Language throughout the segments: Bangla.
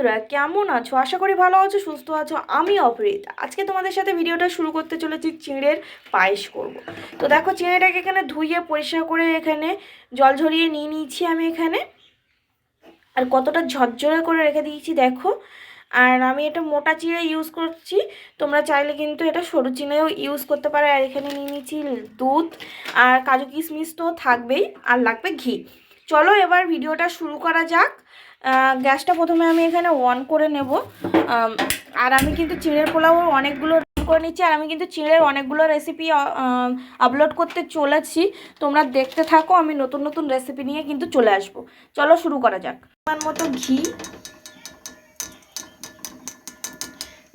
বন্ধুরা, কেমন আছো? আশা করি ভালো আছো, সুস্থ আছো। আমি অপরিত। আজকে তোমাদের সাথে ভিডিওটা শুরু করতে চলেছি চিঁড়ের পায়েস করব। তো দেখো, চিঁড়েটাকে এখানে ধুইয়ে পরিষ্কার করে এখানে জল ঝরিয়ে নিয়ে নিয়েছি আমি এখানে। আর কতটা ঝরঝরে করে রেখে দিয়েছি দেখো। আর আমি এটা মোটা চিঁড়ে ইউজ করছি। তোমরা চাইলে কিন্তু এটা সরু চিঁড়েও ইউজ করতে পারো। আর এখানে নিয়ে নিয়েছি দুধ আর কাজু কিশমিশ তো থাকবেই, আর লাগবে ঘি। চলো এবার ভিডিওটা শুরু করা যাক। গ্যাসটা প্রথমে আমি এখানে অন করে নেব। আর আমি কিন্তু চিড়ের পোলাও অনেকগুলো করে নিচ্ছি, আর আমি কিন্তু চিড়ের অনেকগুলো রেসিপি আপলোড করতে চলেছি। তোমরা দেখতে থাকো, আমি নতুন নতুন রেসিপি নিয়ে কিন্তু চলে আসব। চলো শুরু করা যাক। আমার মতো ঘি,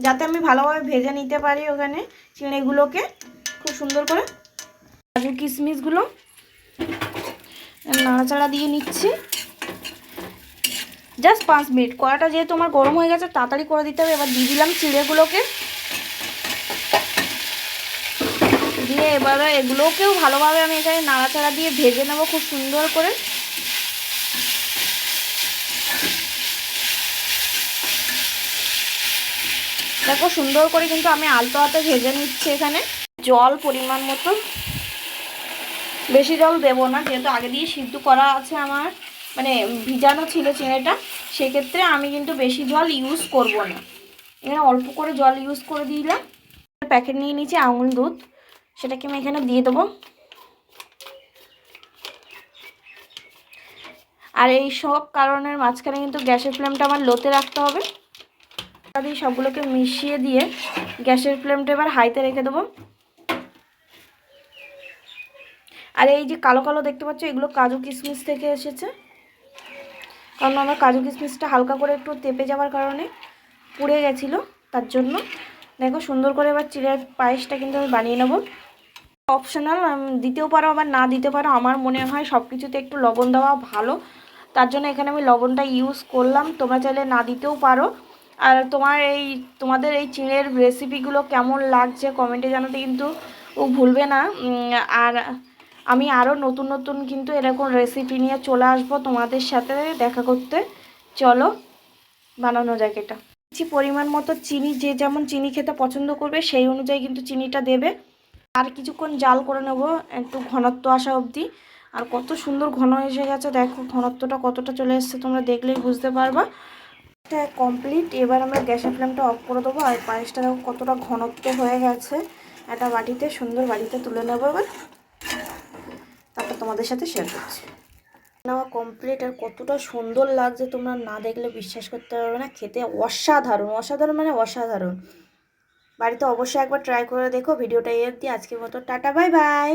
যাতে আমি ভালোভাবে ভেজে নিতে পারি ওখানে চিড়েগুলোকে। খুব সুন্দর করে কাজু কিশমিশগুলো। নাড়াচাড়া দিয়ে নিচ্ছি। জাস্ট পাঁচ মিনিট। কড়াটা যেহেতু আমার গরম হয়ে গেছে, তাড়াতাড়ি করে দিতে হবে। এবার দিয়ে দিলাম চিড়েগুলোকে। দিয়ে এবারে এগুলোকেও ভালোভাবে আমি এখানে নাড়াচাড়া দিয়ে ভেজে নেব খুব সুন্দর করে। দেখো সুন্দর করে কিন্তু আমি আলতো হাতে ভেজে নিচ্ছি এখানে। জল পরিমাণ মতো। বেশি জল দেবো না, যেহেতু আগে দিয়ে সিদ্ধ করা আছে আমার। মানে ভিজানো ছিল চিঁড়েটা, সেক্ষেত্রে আমি কিন্তু বেশি জল ইউজ করব না। এখানে অল্প করে জল ইউজ করে দিলাম। প্যাকেট নিয়ে নিয়েছি আঙুল দুধ, সেটাকে আমি এখানে দিয়ে দেবো। আর এই সব কারণের মাঝখানে কিন্তু গ্যাসের ফ্লেমটা আমার লোতে রাখতে হবে। দিয়ে সবগুলোকে মিশিয়ে দিয়ে গ্যাসের ফ্লেমটা এবার হাইতে রেখে দেবো। আর এই যে কালো কালো দেখতে পাচ্ছ, এগুলো কাজু কিশমিশ থেকে এসেছে। কারণ আমার কাজু কিশমিশটা হালকা করে একটু তেপে যাওয়ার কারণে পুড়ে গেছিল, তার জন্য। দেখো সুন্দর করে এবার চিড়ের পায়েসটা কিন্তু আমি বানিয়ে নেব। অপশনাল দিতেও পারো, আবার না দিতে পারো, আমার মনে হয় সব কিছুতে একটু লবণ দেওয়া ভালো। তার জন্য এখানে আমি লবণটা ইউজ করলাম, তোমরা চাইলে না দিতেও পারো। আর তোমার এই, তোমাদের এই চিড়ের রেসিপিগুলো কেমন লাগছে কমেন্টে জানাতে কিন্তু ও ভুলবে না। আর আমি আরও নতুন নতুন কিন্তু এরকম রেসিপি নিয়ে চলে আসব তোমাদের সাথে দেখা করতে। চলো, বানানো যাক এটা। দিচ্ছি পরিমাণ মতো চিনি, যে যেমন চিনি খেতে পছন্দ করবে সেই অনুযায়ী কিন্তু চিনিটা দেবে। আর কিছুক্ষণ জাল করে নেব, একটু ঘনত্ব আসা অবধি। আর কত সুন্দর ঘন এসে গেছে, দেখো ঘনত্বটা কতটা চলে এসছে, তোমরা দেখলেই বুঝতে পারবা। এটা কমপ্লিট এবার আমরা গ্যাসের ফ্লেমটা অফ করে দেবো। আর পায়েসটা দেখো কতটা ঘনত্ব হয়ে গেছে। একটা বাটিতে, সুন্দর বাটিতে তুলে নেব এবার। তোমাদের সাথে শেয়ার করছি। নেওয়া কমপ্লিট আর কতটা সুন্দর লাগছে। তোমরা না দেখলে বিশ্বাস করতে পারবে না, খেতে অসাধারণ অসাধারণ মানে অসাধারণ। বাড়িতে অবশ্যই একবার ট্রাই করে দেখো, ভিডিওটা এর দিয়ে আজকের মতো টাটা বাই বাই